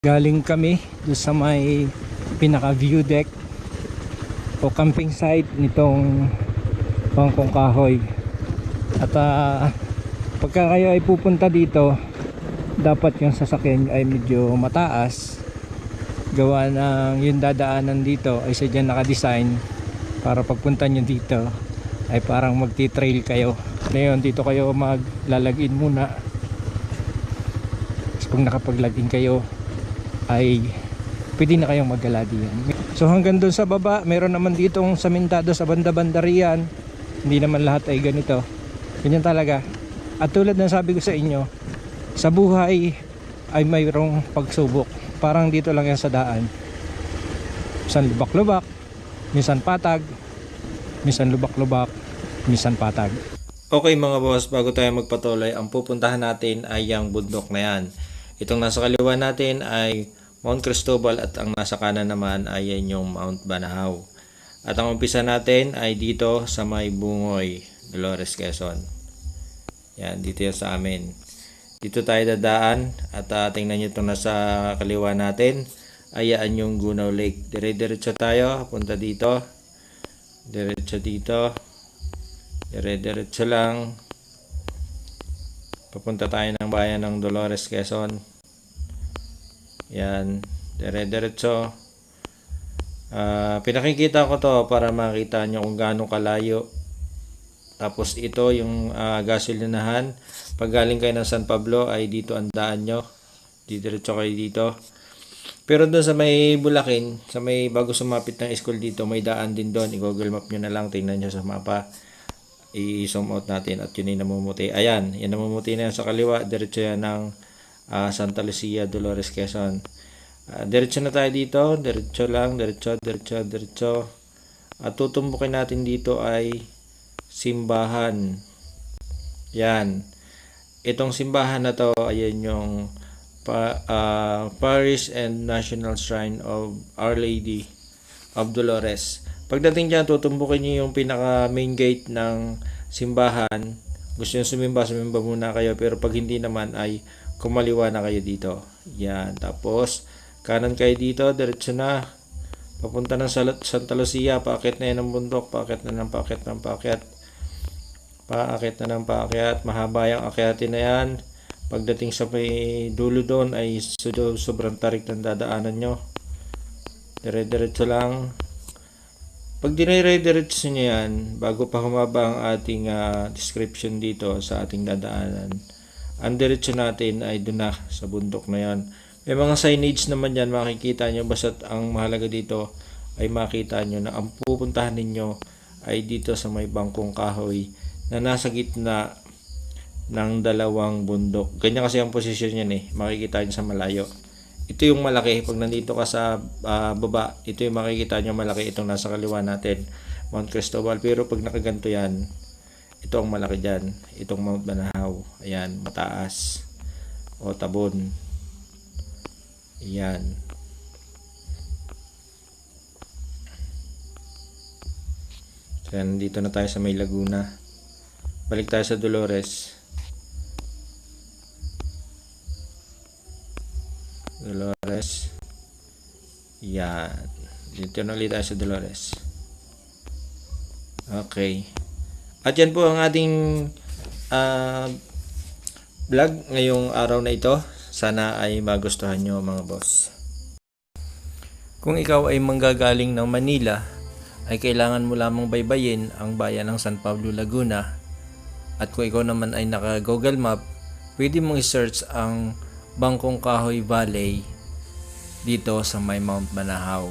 Galing kami doon sa may pinaka view deck o camping site nitong Bangkong Kahoy. At ah, pagka kayo ay pupunta dito, dapat yung sasakyan ay medyo mataas. Gawa ng yung dadaanan dito ay sadyang nakadesign para pagpunta nyo dito ay parang magti-trail kayo. Ngayon dito kayo maglalagin muna. Tapos pag nakapag-login kayo ay pwede na kayong maggala diyan. So hanggang doon sa baba, meron naman ditong samentado sa banda-banda riyan. Hindi naman lahat ay ganito. Ganyan talaga. At tulad ng sabi ko sa inyo, sa buhay ay mayroong pagsubok. Parang dito lang yan sa daan. Minsan lubak-lubak, minsan patag, minsan lubak-lubak, minsan patag. Okay mga boss, bago tayo magpatuloy, ang pupuntahan natin ay yung bundok na yan. Itong nasa kaliwa natin ay Mount Cristobal at ang nasa kanan naman ay yan yung Mount Banahaw. At ang umpisa natin ay dito sa may Bungoy, Dolores, Quezon. Yan, dito yan sa amin. Dito tayo dadaan at uh, tingnan nyo itong nasa kaliwa natin. Ayaan yung Gunaw Lake. Dire-diretso tayo, punta dito. Diretso dito. Dire-diretso lang. Papunta tayo ng bayan ng Dolores, Quezon. Yan. Dire-diretso. Ah, pinakikita ko to para makita nyo kung gaano kalayo. Tapos ito yung ah, gasolinahan. Pag galing kayo ng San Pablo ay dito ang daan nyo. Didiretso kayo dito. Pero doon sa may Bulakin, sa may bago sumapit ng school dito, may daan din doon. I-google map nyo na lang, tingnan nyo sa mapa. I-zoom out natin at yun yung namumuti. Ayan, yan namumuti na yan sa kaliwa. Diretso yan ng ah, Santa Lucia, Dolores, Quezon. Ah, diretso na tayo dito. Diretso lang, diretso, diretso, diretso. At tutumbukin natin dito ay simbahan. Yan. Itong simbahan na to, ayan yung pa, ah, Parish and National Shrine of Our Lady of Dolores. Pagdating dyan, tutumbukin nyo yung pinaka main gate ng simbahan. Gusto nyo sumimba, sumimba muna kayo. Pero pag hindi naman ay kumaliwa na kayo dito. Yan. Tapos, kanan kayo dito, diretso na. Papunta ng Santa Lucia, paakit na yan ng bundok, paakit na ng paakit ng paakit. Paakit na ng paakit, mahaba yung akyatin na yan. Pagdating sa may dulo doon ay so- sobrang tarik ng dadaanan nyo. Dire-diretso lang. Pag dinire-diretso nyo yan, bago pa humaba ang ating ah, description dito sa ating dadaanan, ang diretso natin ay doon na sa bundok na yan. May mga signage naman yan, makikita nyo, basta't ang mahalaga dito ay makita nyo na ang pupuntahan ninyo ay dito sa may bangkong kahoy na nasa gitna ng dalawang bundok. Ganyan kasi ang posisyon yan eh, makikita nyo sa malayo. Ito yung malaki. Pag nandito ka sa ah, baba, ito yung makikita nyo malaki. Itong nasa kaliwa natin, Mount Cristobal. Pero pag nakaganto yan, ito ang malaki dyan. Itong Mount Banahaw. Ayan, mataas. O tabon. Ayan. So, yan, nandito na tayo sa may Laguna. Balik tayo sa Dolores. Dolores. Yan. Dito na ulit tayo sa Dolores. Okay. At yan po ang ating ah, vlog ngayong araw na ito. Sana ay magustuhan nyo mga boss. Kung ikaw ay manggagaling ng Manila, ay kailangan mo lamang baybayin ang bayan ng San Pablo, Laguna. At kung ikaw naman ay naka Google Map, pwede mong i-search ang Bangkong Kahoy Valley dito sa may Mount Banahaw.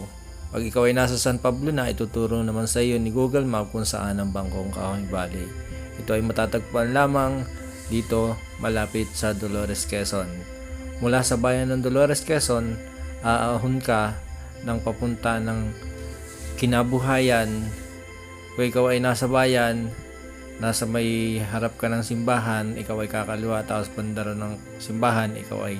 Pag ikaw ay nasa San Pablo na, ituturo naman sa iyo ni Google Map kung saan ang Bangkong Kahoy Valley. Ito ay matatagpuan lamang dito malapit sa Dolores, Quezon. Mula sa bayan ng Dolores, Quezon, aahon ka ng papunta ng kinabuhayan. Kung ikaw ay nasa bayan, nasa may harap ka ng simbahan, ikaw ay kakaliwa, tapos bandaro ng simbahan, ikaw ay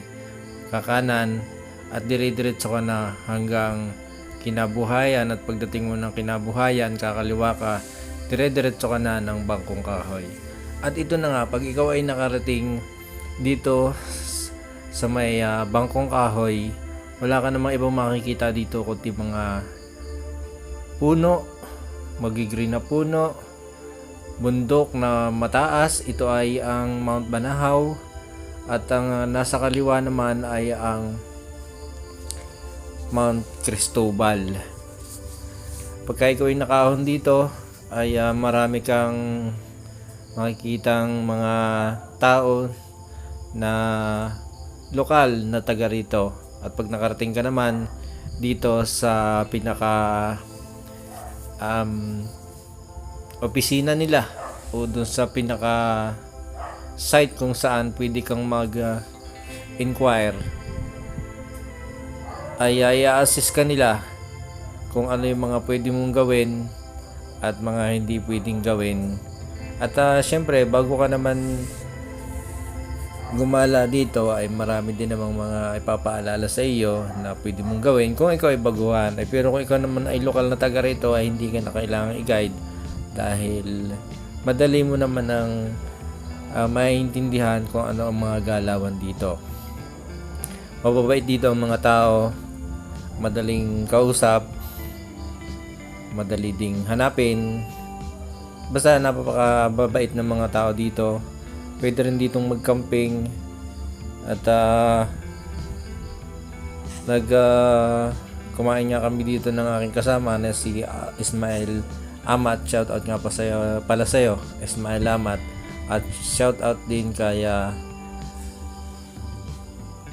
kakanan, at dire-diretso ka na hanggang kinabuhayan at pagdating mo ng kinabuhayan, kakaliwa ka, dire-diretso ka na ng bangkong kahoy. At ito na nga, pag ikaw ay nakarating dito sa may ah, bangkong kahoy, wala ka namang ibang makikita dito kundi mga puno, magigreen na puno, bundok na mataas. Ito ay ang Mount Banahaw at ang uh, nasa kaliwa naman ay ang Mount Cristobal. Pagka ikaw ay nakahon dito, ay ah, marami kang makikitang mga tao na lokal na taga rito. At pag nakarating ka naman dito sa pinaka um, opisina nila o dun sa pinaka site kung saan pwede kang mag ah, inquire ay ay assist ka nila kung ano yung mga pwede mong gawin at mga hindi pwedeng gawin. At ah, syempre, bago ka naman gumala dito ay marami din namang mga ipapaalala sa iyo na pwede mong gawin kung ikaw ay baguhan. Ay, pero kung ikaw naman ay lokal na taga rito ay hindi ka na kailangan i-guide dahil madali mo naman ang ah, maiintindihan kung ano ang mga galawan dito. Mababait dito ang mga tao, madaling kausap, madali ding hanapin. Basta napakababait ng mga tao dito. Pwede rin ditong mag-camping at ah, nag ah, kumain nga kami dito ng aking kasama na si ah, Ismail Amat. Shout out nga pa sa'yo, pala sa'yo, Ismail Amat. At shout out din kay ah,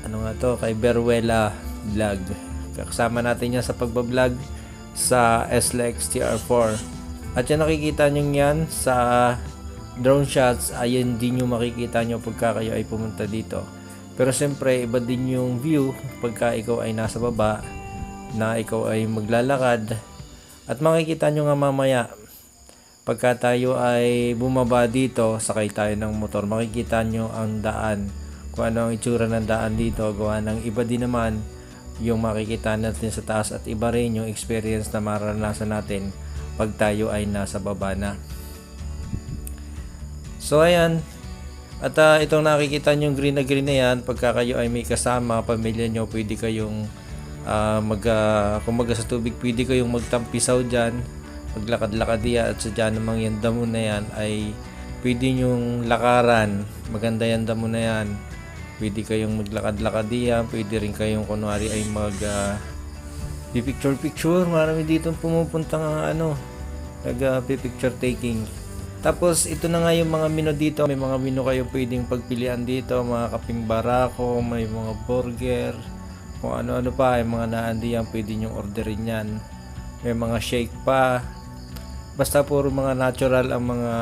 ano nga to, kay Beruela Vlog. Kasama natin yan sa pagbablog sa SLX TR4. At yan nakikita nyo yan sa drone shots, ayun din yung makikita nyo pagka kayo ay pumunta dito. Pero siyempre, iba din yung view pagka ikaw ay nasa baba, na ikaw ay maglalakad. At makikita nyo nga mamaya, pagka tayo ay bumaba dito, sakay tayo ng motor, makikita nyo ang daan. Kung ano ang itsura ng daan dito, gawa ng iba din naman yung makikita natin sa taas at iba rin yung experience na maranasan natin pag tayo ay nasa baba na. So ayan, at ah, itong nakikita nyo green na green na yan, pagka kayo ay may kasama, pamilya nyo, pwede kayong ah, mag, ah, kumaga sa tubig, pwede kayong magtampisaw dyan, maglakad-lakad diya at sa dyan namang yung damo na yan ay pwede nyong lakaran, maganda yung damo na yan, pwede kayong maglakad-lakad diyan, pwede rin kayong kunwari ay mag ah, picture picture, marami dito pumupunta nga ano, nag ah, picture taking. Tapos ito na nga yung mga menu dito. May mga menu kayo pwedeng pagpilian dito. Mga kaping barako, may mga burger, kung ano-ano pa. Yung mga naandi yan, pwede nyong orderin yan. May mga shake pa. Basta puro mga natural ang mga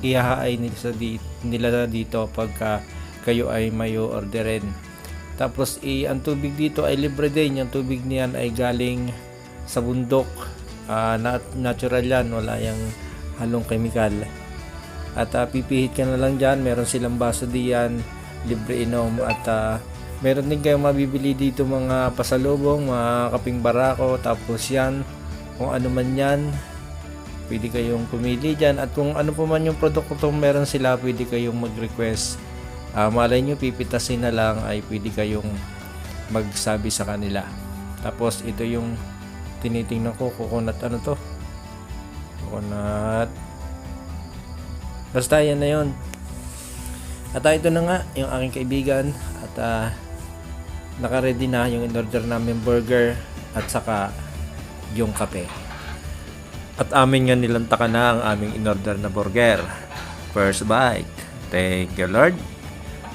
ihahaay nila, sa di, nila dito pagka kayo ay may orderin. Tapos i ang tubig dito ay libre din. Yung tubig niyan ay galing sa bundok. Nat- natural yan. Wala yung halong chemical. At ah, pipihit ka na lang dyan. Meron silang baso diyan. Libre inom. At ah, meron din kayong mabibili dito mga pasalubong, mga kaping barako. Tapos yan, kung ano man yan, pwede kayong pumili dyan. At kung ano pa man yung produkto meron sila, pwede kayong mag-request. Ah, malay nyo, pipitasin na lang ay pwede kayong magsabi sa kanila. Tapos ito yung tinitingnan ko, coconut ano to? Coconut. Basta yan na yun. At ah, ito na nga, yung aking kaibigan. At ah, naka-ready na yung in-order namin burger at saka yung kape. At amin nga nilantakan na ang aming in-order na burger. First bite. Thank you Lord.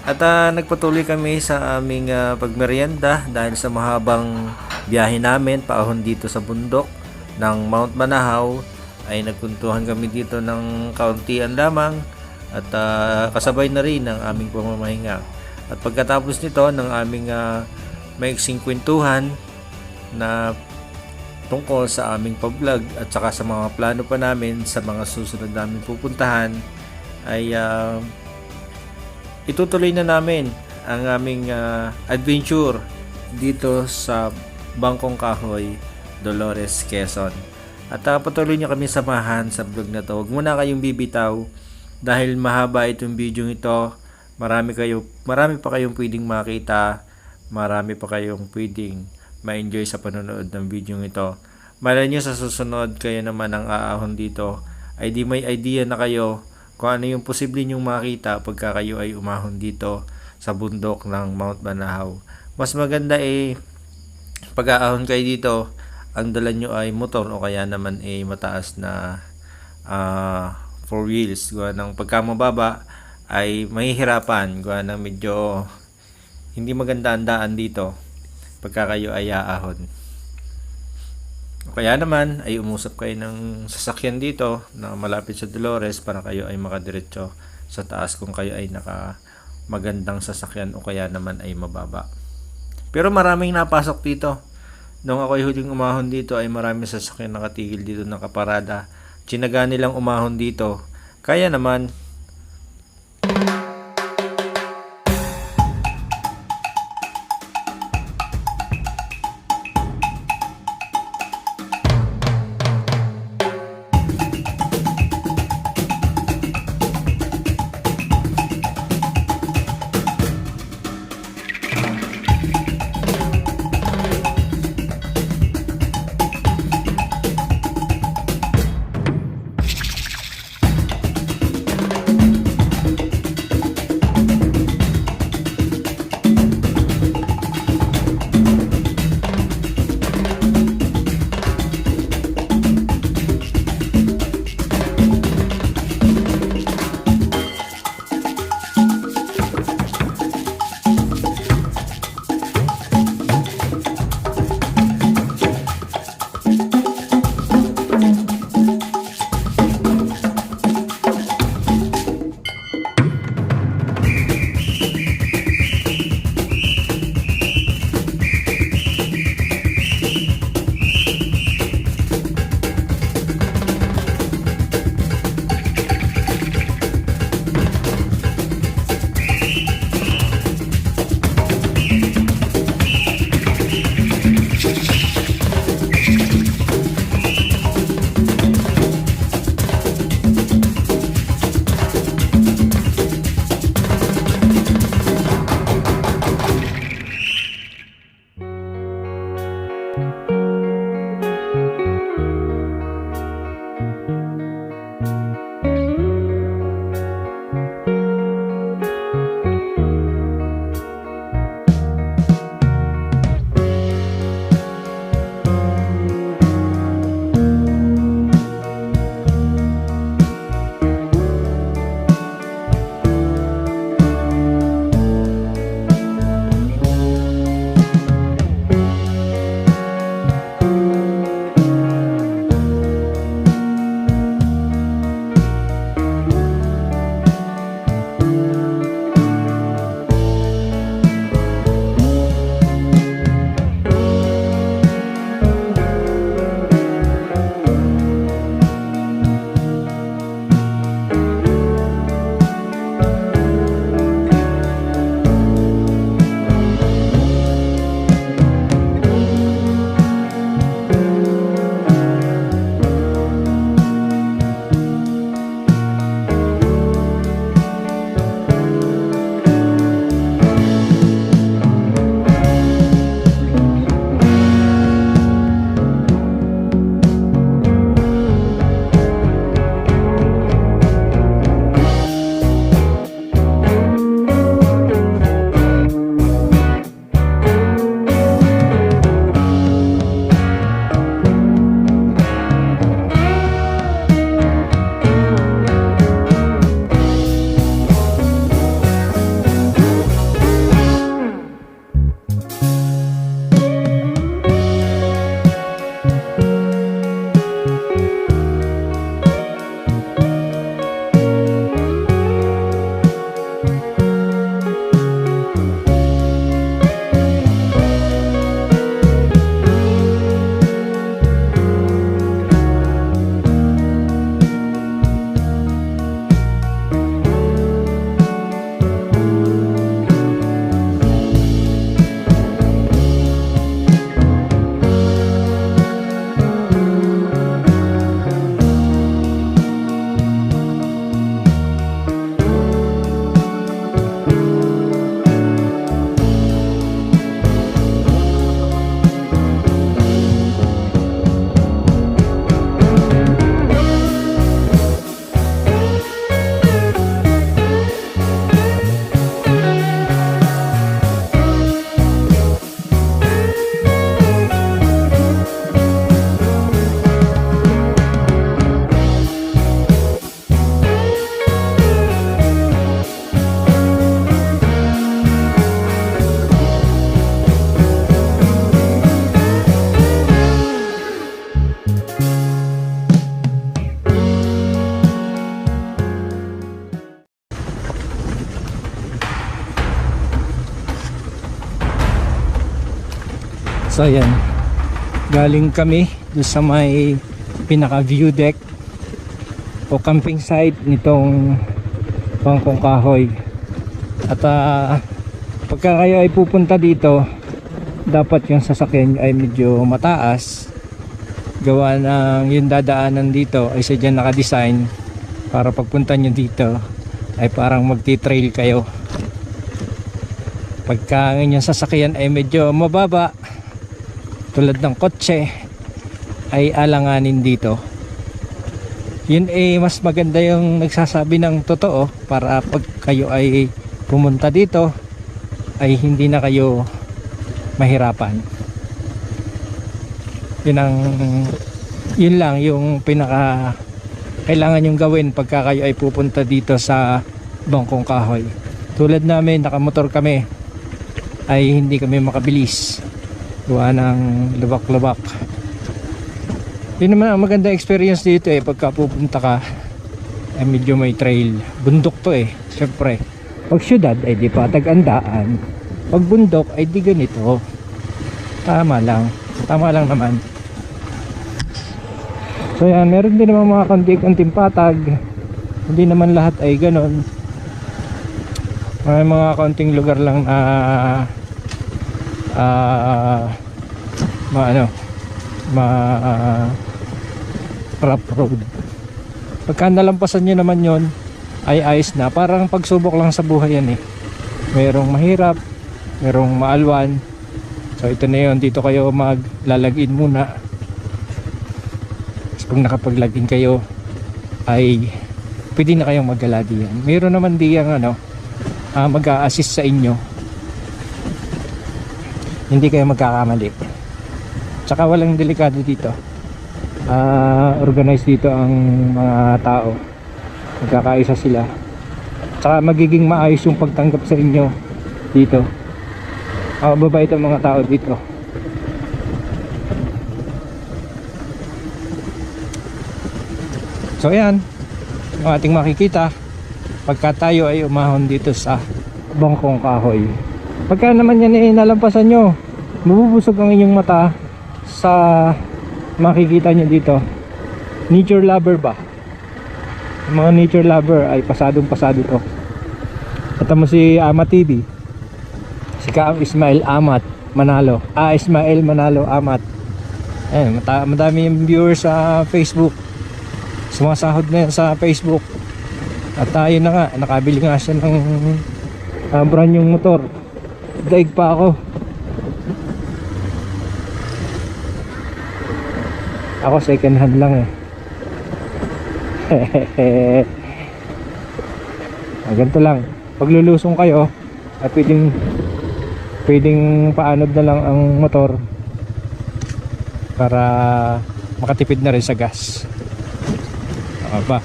At ah, nagpatuloy kami sa aming ah, pagmerienda dahil sa mahabang biyahe namin paahon dito sa bundok ng Mount Manahaw ay nagkuntuhan kami dito ng kauntian lamang at ah, kasabay na rin ang aming pamamahinga. At pagkatapos nito ng aming uh, maiksing kwentuhan na tungkol sa aming pag-vlog at saka sa mga plano pa namin sa mga susunod namin pupuntahan ay ah, itutuloy na namin ang aming ah, adventure dito sa Bangkong Kahoy, Dolores, Quezon. At ah, patuloy nyo kami samahan sa vlog na to. Huwag muna kayong bibitaw dahil mahaba itong video ito. Marami kayo, marami pa kayong pwedeng makita marami pa kayong pwedeng ma-enjoy sa panonood ng video ito. Malay nyo sa susunod kayo naman ang aahon dito ay di may idea na kayo kung ano yung posible nyong makita pagka kayo ay umahon dito sa bundok ng Mount Banahaw. Mas maganda eh pag aahon kayo dito ang dala nyo ay motor o kaya naman ay mataas na ah, four wheels. Gawa ng pagka mababa ay mahihirapan. Gawa ng medyo hindi maganda ang daan dito pagka kayo ay aahon. Kaya naman ay umusap kayo ng sasakyan dito na malapit sa Dolores para kayo ay makadiretso sa taas kung kayo ay naka magandang sasakyan o kaya naman ay mababa. Pero maraming napasok dito. Nung ako ay huling umahon dito ay maraming sasakyan nakatigil dito nakaparada. Tsinaga nilang umahon dito. Kaya naman So ayan, galing kami doon sa may pinaka view deck o camping site nitong Bangkong Kahoy. At ah, pagka kayo ay pupunta dito, dapat yung sasakyan ay medyo mataas. Gawa ng yung dadaanan dito ay sadya naka-design para pagpunta nyo dito ay parang magti-trail kayo. Pagka inyong sasakyan ay medyo mababa, tulad ng kotse ay alanganin dito. Yun eh mas maganda yung nagsasabi ng totoo para pag kayo ay pumunta dito ay hindi na kayo mahirapan. Yun ang yun lang yung pinaka kailangan yung gawin pagka kayo ay pupunta dito sa Bangkong Kahoy. Tulad namin nakamotor kami ay hindi kami makabilis gawa ng lubak-lubak. Yun naman ang maganda experience dito eh pagka pupunta ka ay medyo may trail. Bundok to eh syempre. Pag syudad ay di patag ang daan pag bundok ay di ganito. Tama lang. Tama lang naman. So yan meron din naman mga konti-konting patag. Hindi naman lahat ay ganon may mga konting lugar lang na ah ma ano ma rough road. Pagka nalampasan nyo naman yon ay ayos na. Parang pagsubok lang sa buhay yan eh. Merong mahirap merong maalwan. So ito na yun. Dito kayo maglalagin muna. Tapos pag nakapaglagin kayo ay pwede na kayong maggala diyan. Meron naman diyang ano ah, mag-a-assist sa inyo hindi kayo magkakamali. Tsaka walang delikado dito. Ah, organized dito ang mga tao. Magkakaisa sila. Tsaka magiging maayos yung pagtanggap sa inyo dito. Ah, mababait ang mga tao dito. So ayan. Yung ating makikita pagka tayo ay umahon dito sa bangkong kahoy pagka naman yan ay nalampasan nyo mabubusog ang inyong mata sa makikita nyo dito. Nature lover ba? Yung mga nature lover ay pasadong pasado to. Ito mo si Ama TV si Kaam Ismail Amat Manalo. Ah Ismail Manalo Amat. Mata- madami yung viewers sa Facebook. Sumasahod na sa Facebook. At tayo na nga nakabili nga siya ng uh, brand yung motor daig pa ako Ako second hand lang eh. ah, ganito lang. Pag lulusong kayo, ay pwedeng pwedeng paanod na lang ang motor para makatipid na rin sa gas. Aba.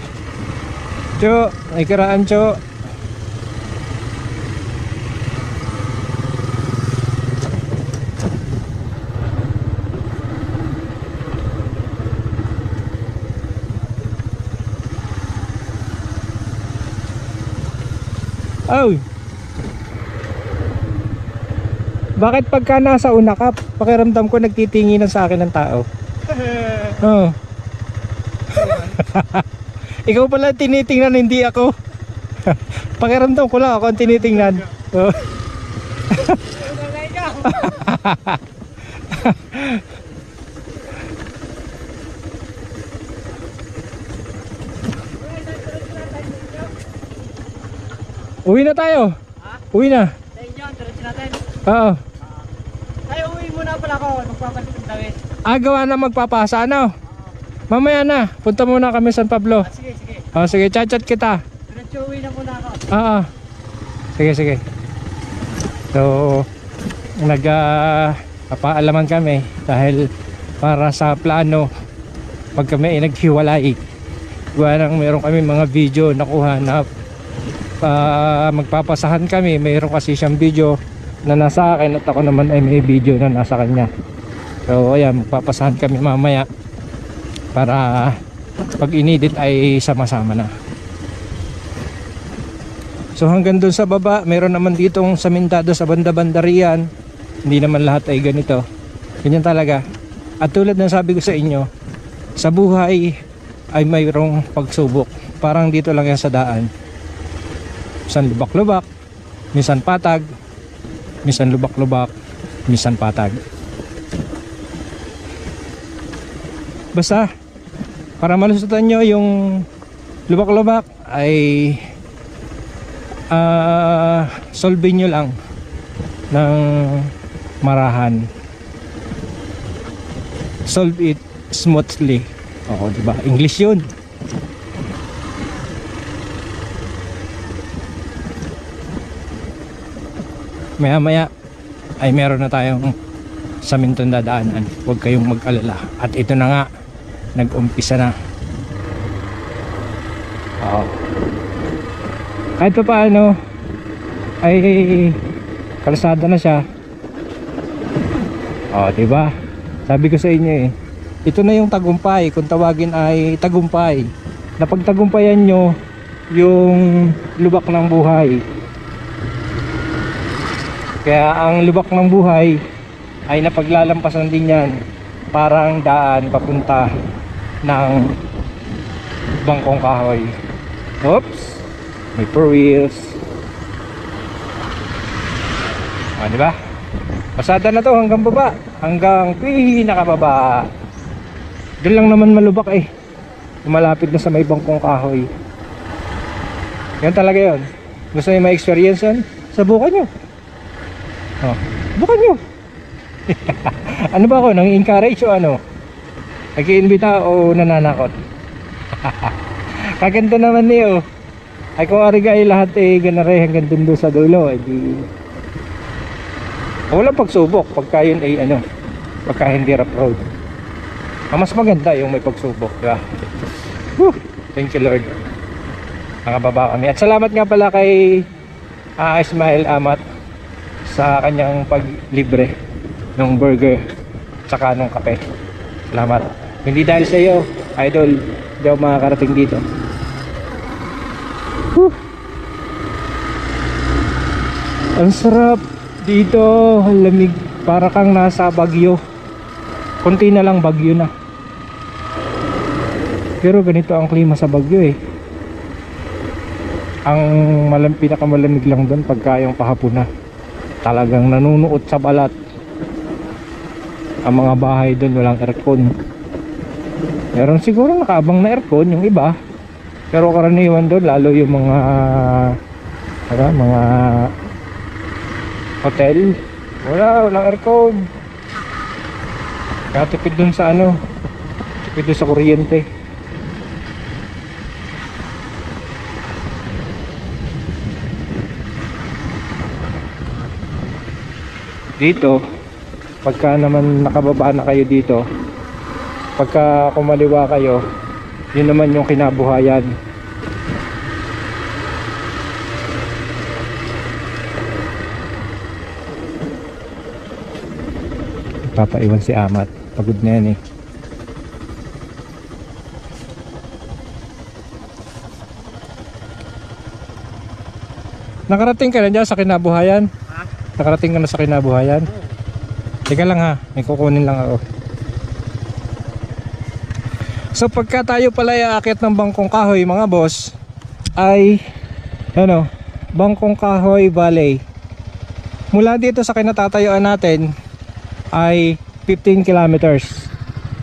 Cho, ay karaan cho. Oh. Bakit pagka nasa una ka, pakiramdam ko nagtitinginan sa akin ng tao? Oh. Ikaw pala tinitingnan, hindi ako. pakiramdam ko lang ako ang tinitingnan. Oh. Uwi na tayo. Uwi na. Sa inyo, diretso natin. Oo. Ay, uwi muna pala ako. Magpapalit ng dawit. Ah, gawa na magpapasa, ano? Mamaya na. Punta muna kami San Pablo. Ah, sige, sige. Oh, sige, chat-chat kita. Diretso uwi na muna ako. Oo. Sige, sige. So, nag uh, papaalaman kami dahil para sa plano pag kami ay naghiwalay gawa nang meron kami mga video nakuha na uh, magpapasahan kami mayroon kasi siyang video na nasa akin at ako naman ay may video na nasa kanya so ayan magpapasahan kami mamaya para pag inedit ay sama-sama na So hanggang doon sa baba, meron naman ditong samintado sa banda-banda riyan. Hindi naman lahat ay ganito. Ganyan talaga. At tulad ng sabi ko sa inyo, sa buhay ay mayroong pagsubok. Parang dito lang yan sa daan. Minsan lubak-lubak, minsan patag, minsan lubak-lubak, minsan patag. Basta, para malusutan nyo yung lubak-lubak ay ah solve nyo lang ng marahan. Solve it smoothly. Oo diba English yun maya maya ay meron na tayong sa mintong dadaanan. Huwag kayong mag-alala. At ito na nga nag-umpisa na. Oo. Kahit pa paano ay kalsada na siya. Oh di ba? Sabi ko sa inyo eh ito na yung tagumpay. Kung tawagin ay tagumpay. Na pagtagumpayan nyo yung lubak ng buhay kaya ang lubak ng buhay ay napaglalampasan din yan parang daan papunta ng bangkong kahoy. Oops! May four wheels. Ah, di ba? Pasada na to hanggang baba. Hanggang pinakababa doon lang naman malubak eh. Malapit na sa may bangkong kahoy. Yan talaga yun. Gusto nyo ma-experience yan sabukan nyo oh, subukan nyo. Ano ba ako nang encourage o ano? Nag-iimbita o nananakot? Kaganda naman niyo. Ay kung ariga ay lahat eh ganare hanggang dundo sa dulo eh di walang pagsubok pagka yun ay ano pagka hindi rough road. Ang mas maganda yung may pagsubok diba? Whew, thank you Lord. Nakababa kami. At salamat nga pala kay uh, Ismail Amat sa kanyang paglibre ng burger tsaka ng kape. Salamat. Hindi dahil sa iyo idol hindi ako makakarating dito. Whew. ang sarap dito. Lamig. Para kang nasa Bagyo konti na lang Bagyo na. Pero ganito ang klima sa Bagyo eh. Ang malam, pinakamalamig lang doon pagka yung pahapon na talagang nanunuot sa balat. Ang mga bahay doon walang aircon. Meron siguro nakaabang na aircon yung iba. Pero karaniwan doon lalo yung mga ano, mga hotel. Wala walang aircon. Kaya tipid dun sa ano tipid dun sa kuryente dito pagka naman nakababa na kayo dito pagka kumaliwa kayo yun naman yung kinabuhayan. Papaiwan si Amat. Pagod na yan eh. Nakarating ka na dyan sa kinabuhayan nakarating ka na sa kinabuhayan teka lang ha may kukunin lang ako so pagka tayo pala ay aakyat ng bangkong kahoy mga boss ay ano bangkong kahoy valley mula dito sa kinatatayuan natin ay 15 kilometers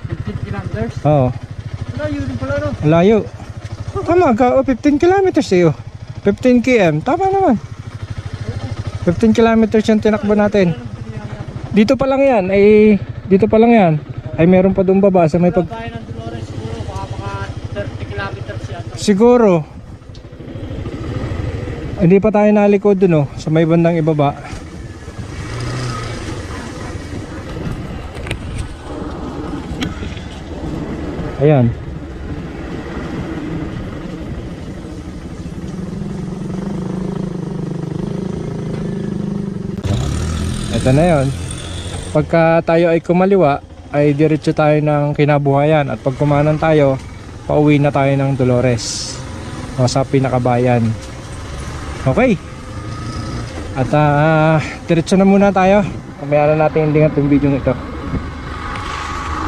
15 kilometers. oo yun din pala no? Layo. Tama ka, oh, 15 kilometers eh. oh. 15 km, tama naman. 15 kilometers yung tinakbo natin. Dito pa lang yan, ay dito pa lang yan. Ay meron pa doon baba sa may pag... Bayan ng Dolores siguro, baka baka 30 kilometers yan. Siguro. Hindi pa tayo nalikod dun oh, sa may bandang ibaba. Ayan. Ito na yon. Pagka tayo ay kumaliwa, ay diretso tayo ng kinabuhayan at pag kumanan tayo, pauwi na tayo ng Dolores o sa pinakabayan. Okay. At ah, diretso na muna tayo. Kamaya na natin hindi itong video ito.